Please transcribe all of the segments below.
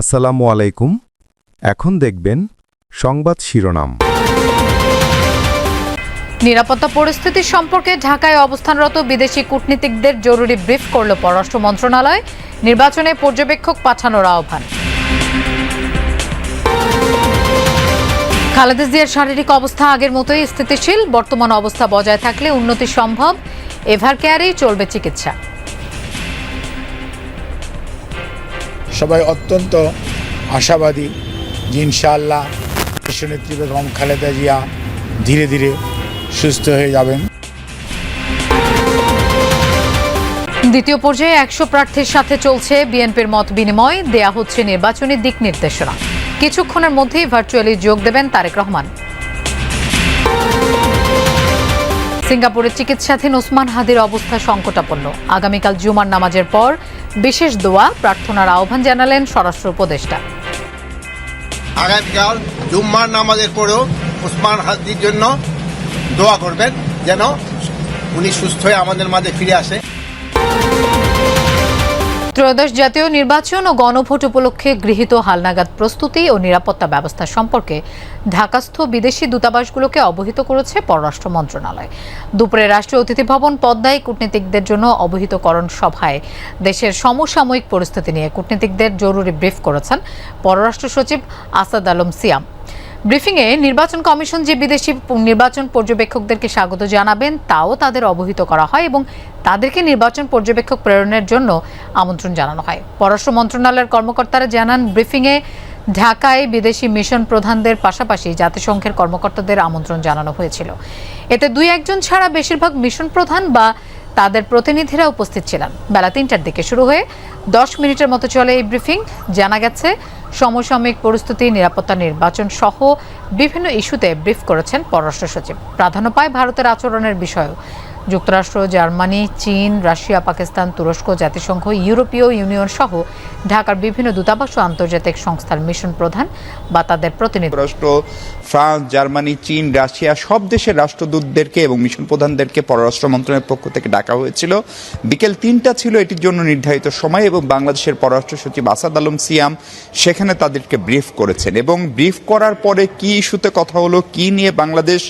আসসালামু আলাইকুম। এখন দেখবেন সংবাদ শিরোনাম। নিরাপত্তা পরিস্থিতি সম্পর্কে ঢাকায় অবস্থানরত বিদেশি কূটনীতিকদের জরুরি ব্রিফ করল পররাষ্ট্র মন্ত্রণালয়। নির্বাচনে পর্যবেক্ষক পাঠানোর আহ্বান। খালেদা জিয়ার শারীরিক অবস্থা আগের মতোই স্থিতিশীল। বর্তমান অবস্থা বজায় থাকলে উন্নতি সম্ভব। এভার কেয়ারেই চলবে চিকিৎসা। সবাই অত্যন্ত আশাবাদী যে ইনশাআল্লাহ দেশনেত্রী বেগম খালেদা জিয়া ধীরে ধীরে সুস্থ হয়ে যাবেন। দ্বিতীয় পর্যায়ে একশো প্রার্থীর সাথে চলছে বিএনপির মত বিনিময়। দেয়া হচ্ছে নির্বাচনী দিক নির্দেশনা। কিছুক্ষণের মধ্যেই ভার্চুয়ালি যোগ দেবেন তারেক রহমান। সিঙ্গাপুরের চিকিৎসাধীন ওসমান হাদির অবস্থা সংকটাপন্ন। আগামীকাল জুমার নামাজের পর বিশেষ দোয়া, প্রার্থনার আহ্বান জানালেন স্বরাষ্ট্র উপদেষ্টা। আগামীকাল জুম্মার নামাজের পরেও উসমান হাজির জন্য দোয়া করবেন, যেন উনি সুস্থ হয়ে আমাদের মাঝে ফিরে আসে। ত্রয়োদশ জাতীয় নির্বাচন ও গণভোট উপলক্ষে গৃহীত হালনাগাদ প্রস্তুতি ও নিরাপত্তা ব্যবস্থা সম্পর্কে ঢাকাস্থ বিদেশি দূতাবাসগুলোকে অবহিত করেছে পররাষ্ট্র মন্ত্রণালয়। দুপুরে রাষ্ট্রীয় অতিথি ভবন পদ্মায় কূটনীতিকদের জন্য অবহিতকরণ সভায় দেশের সমসাময়িক পরিস্থিতি নিয়ে কূটনীতিকদের জরুরি ব্রিফ করেছেন পররাষ্ট্র সচিব আসাদ আলম সিয়াম। ব্রিফিংয়ে নির্বাচন কমিশন যে বিদেশি নির্বাচন পর্যবেক্ষকদেরকে স্বাগত জানাবেন, তাও তাদের অবহিত করা হয় এবং তাদেরকে নির্বাচন পর্যবেক্ষক প্রেরণের জন্য আমন্ত্রণ জানানো হয়। পররাষ্ট্র মন্ত্রণালয়ের কর্মকর্তারা জানান, ব্রিফিংয়ে ঢাকায় বিদেশি মিশন প্রধানদের পাশাপাশি জাতিসংঘের কর্মকর্তাদের আমন্ত্রণ জানানো হয়েছিল। এতে দুই একজন ছাড়া বেশিরভাগ মিশন প্রধান বা তাদের প্রতিনিধিরা উপস্থিত ছিলেন। বেলা তিনটার দিকে শুরু হয়ে দশ মিনিটের মতো চলে এই ব্রিফিং। জানা গেছে, সমসাময়িক পরিস্থিতি, নিরাপত্তা নির্বাচন সহ বিভিন্ন ইস্যুতে ব্রিফ করেছেন পররাষ্ট্র সচিব। প্রাধান্য পায় ভারতের আচরণের বিষয়েও। যুক্তরাষ্ট্র, জার্মানি, চীন, রাশিয়া, পাকিস্তান, তুরস্ক, জাতিসংঘ, ইউরোপীয় ইউনিয়ন সহ ঢাকার বিভিন্ন দূতাবাস ও আন্তর্জাতিক সংস্থার মিশন প্রধান বা তাদের প্রতিনিধি। যুক্তরাষ্ট্র, ফ্রান্স, জার্মানি, চীন, রাশিয়া সব দেশের রাষ্ট্রদূতদেরকে এবং মিশন প্রধানদেরকে পররাষ্ট্র মন্ত্রণালয়ের পক্ষ থেকে ডাকা হয়েছিল। বিকেল তিনটা ছিল এটির জন্য নির্ধারিত সময় এবং বাংলাদেশের পররাষ্ট্র সচিব আসাদ আলম সিয়াম সেখানে তাদেরকে ব্রিফ করেছেন এবং ব্রিফ করার পরে কি ইস্যুতে কথা হলো, কি নিয়ে বাংলাদেশ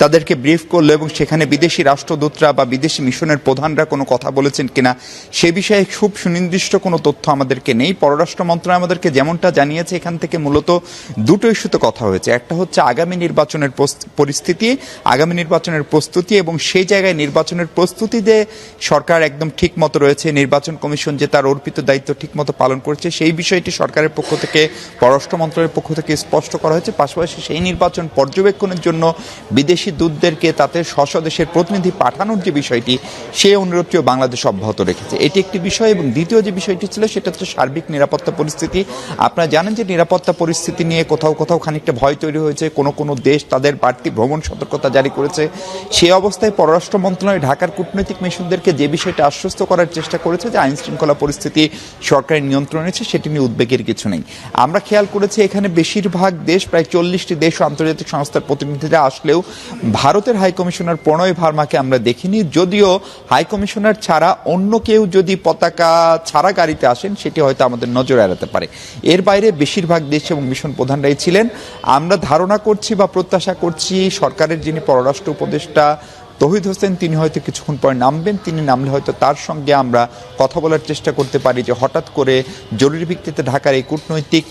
তাদেরকে ব্রিফ করল এবং সেখানে বিদেশি রাষ্ট্রদূতরা বা বিদেশি মিশনের প্রধানরা কোনো কথা বলেছেন কিনা, সে বিষয়ে খুব সুনির্দিষ্ট কোনো তথ্য আমাদেরকে নেই। পররাষ্ট্র মন্ত্রণালয় আমাদেরকে যেমনটা জানিয়েছে, এখান থেকে মূলত দুটো ইস্যুতে কথা হয়েছে। একটা হচ্ছে আগামী নির্বাচনের পরিস্থিতি, আগামী নির্বাচনের প্রস্তুতি এবং সেই জায়গায় নির্বাচনের প্রস্তুতি যে সরকার একদম ঠিক মতো রয়েছে, নির্বাচন কমিশন যে তার অর্পিত দায়িত্ব ঠিক মতো পালন করছে, সেই বিষয়টি সরকারের পক্ষ থেকে, পররাষ্ট্র মন্ত্রণালয়ের পক্ষ থেকে স্পষ্ট করা হয়েছে। পাশাপাশি সেই নির্বাচন পর্যবেক্ষণের জন্য বিদেশি দূতদেরকে তাতে স্ব প্রতিনিধি প্রতিনিধি পাঠানোর যে বিষয়টি সেই অনুরোধটিও বাংলাদেশ অব্যাহত রেখেছে। এটি একটি বিষয় এবং দ্বিতীয় যে বিষয়টি ছিল, সেটা হচ্ছে সার্বিক নিরাপত্তা পরিস্থিতি। আপনারা জানেন যে নিরাপত্তা পরিস্থিতি নিয়ে কোথাও কোথাও খানিকটা ভয় তৈরি হয়েছে। কোনো কোনো দেশ তাদের বাড়তি ভ্রমণ সতর্কতা জারি করেছে। সেই অবস্থায় পররাষ্ট্র মন্ত্রণালয়, ঢাকার কূটনৈতিক মিশনদেরকে যে বিষয়টা আশ্বস্ত করার চেষ্টা করেছে, যে আইন শৃঙ্খলা পরিস্থিতি সরকারের নিয়ন্ত্রণে আছে সেটি নিয়ে উদ্বেগের কিছু নেই। আমরা খেয়াল করেছি, এখানে বেশিরভাগ দেশ, প্রায় চল্লিশটি দেশ আন্তর্জাতিক সংস্থার প্রতিনিধিরা আসলেও ভারতের হাই কমিশনার প্রণয় ভার্মাকে আমরা দেখিনি, যদিও হাই কমিশনার ছাড়া অন্য কেউ যদি পতাকা ছাড়া গাড়িতে আসেন, সেটি হয়তো আমাদের নজর এড়াতে পারে। এর বাইরে বেশিরভাগ দেশ এবং মিশন প্রধানরাই ছিলেন। আমরা ধারণা করছি বা প্রত্যাশা করছি সরকারের যিনি পররাষ্ট্র উপদেষ্টা তহিদ হোসেন, তিনি হয়তো কিছুক্ষণ পরে নামবেন, তিনি নামলে হয়তো তার সঙ্গে আমরা কথা বলার চেষ্টা করতে পারি যে হঠাৎ করে জরুরি ভিত্তিতে ঢাকার এই কূটনৈতিক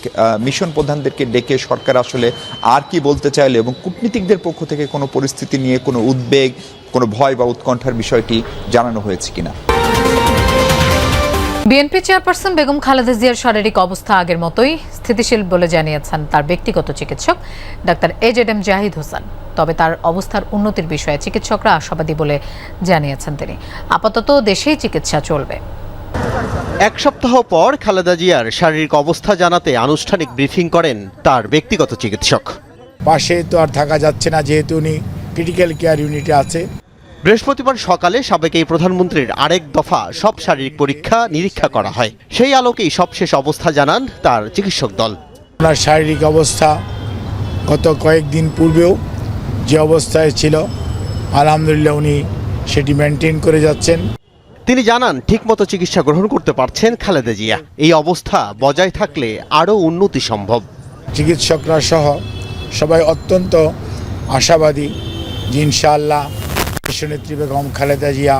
মিশন প্রধানদেরকে ডেকে সরকার আসলে আর কি বলতে চাইলে এবং কূটনীতিকদের পক্ষ থেকে কোনো পরিস্থিতি নিয়ে কোনো উদ্বেগ, কোনো ভয় বা উৎকণ্ঠার বিষয়টি জানানো হয়েছে কিনা? বিএনপি চেয়ারপারসন বেগম খালেদা জিয়ার শারীরিক অবস্থা আগের মতোই স্থিতিশীল বলে জানিয়েছেন তার ব্যক্তিগত চিকিৎসক doctor AZ M Zahid Hossain. তবে তার অবস্থার উন্নতির বিষয়ে চিকিৎসকরা আশাবাদী বলে জানিয়েছেন তিনি। আপাতত দেশেই চিকিৎসা চলবে। এক সপ্তাহ পর খালেদা জিয়ার শারীরিক অবস্থা জানাতে আনুষ্ঠানিক ব্রিফিং করেন তার ব্যক্তিগত চিকিৎসক। পাশে তো আর থাকা যাচ্ছে না যেহেতু উনি ক্রিটিক্যাল কেয়ার ইউনিটে আছে। বৃহস্পতিবার সকালে সাবেক এই প্রধানমন্ত্রীর আরেক দফা সব শারীরিক পরীক্ষা নিরীক্ষা করা হয়। সেই আলোকেই সবশেষ অবস্থা জানান তার চিকিৎসক দল। ওনার শারীরিক অবস্থা গত কয়েকদিন পূর্বেও যে অবস্থায় ছিল আলহামদুলিল্লাহ উনি সেটি মেনটেন করে যাচ্ছেন। তিনি জানান ঠিকমতো চিকিৎসা গ্রহণ করতে পারছেন খালেদা জিয়া। এই অবস্থা বজায় থাকলে আরও উন্নতি সম্ভব। চিকিৎসকরা সহ সবাই অত্যন্ত আশাবাদী যে ইনশাআল্লাহ দেশনেত্রী বেগম খালেদা জিয়া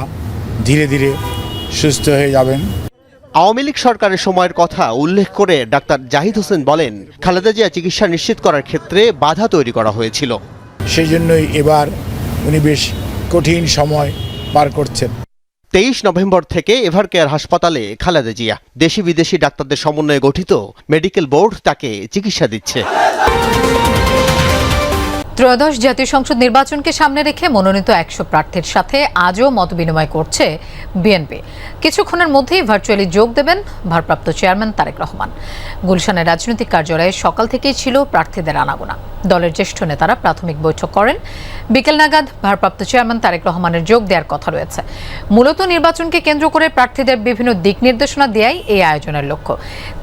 ধীরে ধীরে সুস্থ হয়ে যাবেন। আওয়ামী লীগ সরকারের সময়ের কথা উল্লেখ করে ডাক্তার জাহিদ হোসেন বলেন খালেদা জিয়া চিকিৎসা নিশ্চিত করার ক্ষেত্রে বাধা তৈরি করা হয়েছিল। সেই জন্যই এবার উনি বেশ কঠিন সময় পার করছেন। তেইশ নভেম্বর থেকে এভার কেয়ার হাসপাতালে খালেদা জিয়া। দেশি বিদেশি ডাক্তারদের সমন্বয়ে গঠিত মেডিকেল বোর্ড তাকে চিকিৎসা দিচ্ছে। ত্রয়োদশ জাতীয় সংসদ নির্বাচনকে সামনে রেখে মনোনীত একশো প্রার্থীর সাথে আজও মতবিনিময় করছে বিএনপি। কিছুক্ষণের মধ্যেই ভার্চুয়ালি যোগ দেবেন ভারপ্রাপ্ত চেয়ারম্যান তারেক রহমান। গুলশানের রাজনৈতিক কার্যালয়ে সকাল থেকেই ছিল প্রার্থীদের আনাগোনা। দলের জ্যেষ্ঠ নেতারা প্রাথমিক বৈঠক করেন। বিকেল নাগাদ ভারপ্রাপ্ত চেয়ারম্যান তারেক রহমানের যোগ দেওয়ার কথা রয়েছে। মূলত নির্বাচনকে কেন্দ্র করে প্রার্থীদের বিভিন্ন দিক নির্দেশনা দেয়াই এই আয়োজনের লক্ষ্য।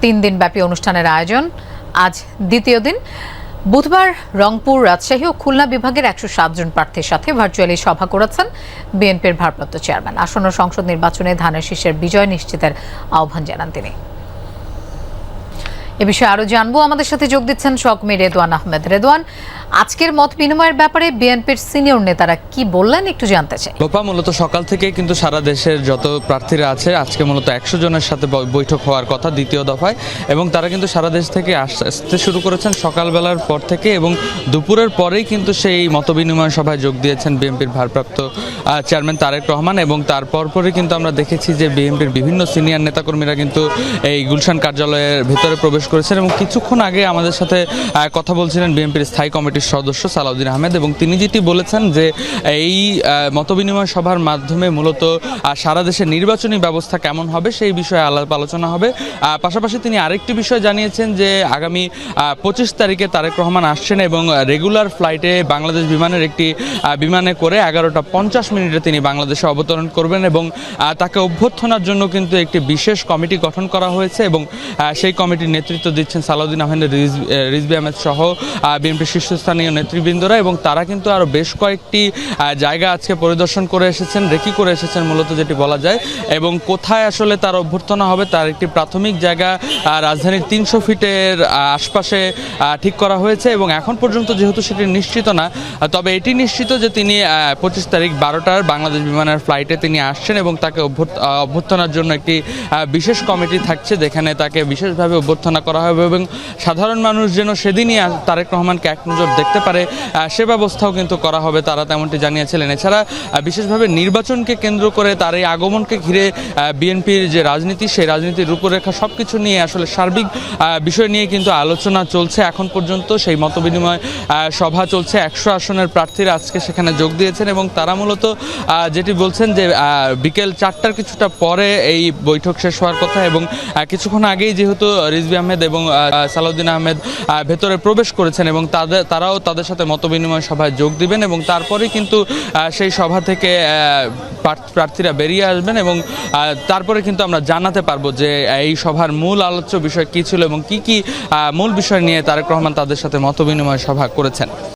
তিন দিনব্যাপী অনুষ্ঠানের আয়োজন আজ দ্বিতীয় দিন। বুধবার রংপুর রাজশাহী ও খুলনা বিভাগের একশো জন প্রার্থীর সাথে ভার্চুয়ালি সভা করেছেন বিএনপির ভারপ্রাপ্ত চেয়ারম্যান। আসন্ন সংসদ নির্বাচনে ধানের শীষের বিজয় নিশ্চিতের আহ্বান জানান তিনি। এ বিষয়ে আরও জানব। আমাদের সাথে যোগ দিচ্ছেন সকমি রেদওয়ান আহমেদ। রেদওয়ান আজকের মত বিনিময়ের ব্যাপারে বিএনপির সিনিয়র নেতারা কি বললেন একটু জানতে চাই। লোপা, মূলত সকাল থেকে কিন্তু সারা দেশের যত প্রার্থীরা আছে, আজকে মূলত একশো জনের সাথে বৈঠক হওয়ার কথা দ্বিতীয় দফায়, এবং তারা কিন্তু সারা দেশ থেকে আস- আসতে শুরু করেছেন সকালবেলার পর থেকে, এবং দুপুরের পরেই কিন্তু সেই মতবিনিময় সভায় যোগ দিয়েছেন বিএনপির ভারপ্রাপ্ত চেয়ারম্যান তারেক রহমান, এবং তারপর পরে কিন্তু আমরা দেখেছি যে বিএনপির বিভিন্ন সিনিয়র নেতাকর্মীরা কিন্তু এই গুলশান কার্যালয়ের ভেতরে প্রবেশ করেছেন, এবং কিছুক্ষণ আগে আমাদের সাথে কথা বলছিলেন বিএনপির স্থায়ী কমিটির সদস্য সালাউদ্দিন আহমেদ এবং তিনি যেটি বলেছেন যে এই মতবিনিময় সভার মাধ্যমে মূলত সারা দেশের নির্বাচনী ব্যবস্থা কেমন হবে সেই বিষয়ে আলাপ আলোচনা হবে। পাশাপাশি তিনি আরেকটি বিষয় জানিয়েছেন যে আগামী পঁচিশ তারিখে তারেক রহমান আসছেন এবং রেগুলার ফ্লাইটে বাংলাদেশ বিমানের একটি বিমানে করে এগারোটা পঞ্চাশ মিনিটে তিনি বাংলাদেশে অবতরণ করবেন এবং তাকে অভ্যর্থনার জন্য কিন্তু একটি বিশেষ কমিটি গঠন করা হয়েছে এবং সেই কমিটির নেতৃত্ব দিচ্ছেন সালাউদ্দিন আহমেদ রিজ- আহ, আহমেদ সহ বিএনপির শীর্ষস্থানীয় নেতৃবৃন্দরা এবং তারা কিন্তু আরও বেশ কয়েকটি জায়গা আজকে পরিদর্শন করে এসেছেন, রেকি করে এসেছেন মূলত যেটি বলা যায়। এবং কোথায় আসলে তার অভ্যর্থনা হবে তার একটি প্রাথমিক জায়গা রাজধানীর তিনশো ফিটের আশপাশে ঠিক করা হয়েছে এবং এখন পর্যন্ত যেহেতু সেটি নিশ্চিত না তবে এটি নিশ্চিত যে তিনি পঁচিশ তারিখ বারোটার বাংলাদেশ বিমানের ফ্লাইটে তিনি আসছেন এবং তাকে অভ্যর্থনার জন্য একটি বিশেষ কমিটি থাকছে যেখানে তাকে বিশেষভাবে অভ্যর্থনা করা হবে এবং সাধারণ মানুষ যেন সেদিনই তারেক রহমানকে এক নজর দেখতে পারে। সে ব্যবস্থাও কিন্তু করা হবে, তারা তেমনটি জানিয়েছিলেন। এছাড়া বিশেষভাবে নির্বাচনকে কেন্দ্র করে তার এই আগমনকে ঘিরে বিএনপির যে রাজনীতি, সেই রাজনীতির রূপরেখা সব কিছু নিয়ে আসলে সার্বিক বিষয় নিয়ে কিন্তু আলোচনা চলছে। এখন পর্যন্ত সেই মতবিনিময় সভা চলছে। একশো আসনের প্রার্থীরা আজকে সেখানে যোগ দিয়েছেন এবং তারা মূলত যেটি বলছেন যে বিকেল চারটার কিছুটা পরে এই বৈঠক শেষ হওয়ার কথা এবং কিছুক্ষণ আগেই যেহেতু রিজবি আহমেদ এবং সালাউদ্দিন আহমেদ ভেতরে প্রবেশ করেছেন এবং তাদের তারাও তাদের সাথে মতবিনিময় সভায় যোগ দিবেন এবং তারপরে কিন্তু সেই সভা থেকে প্রার্থীরা বেরিয়ে আসবেন এবং তারপরে কিন্তু আমরা জানাতে পারব যে এই সভার মূল আলোচ্য বিষয় কী ছিল এবং কি কি মূল বিষয় নিয়ে তারেক রহমান তাদের সাথে মতবিনিময় সভা করেছেন।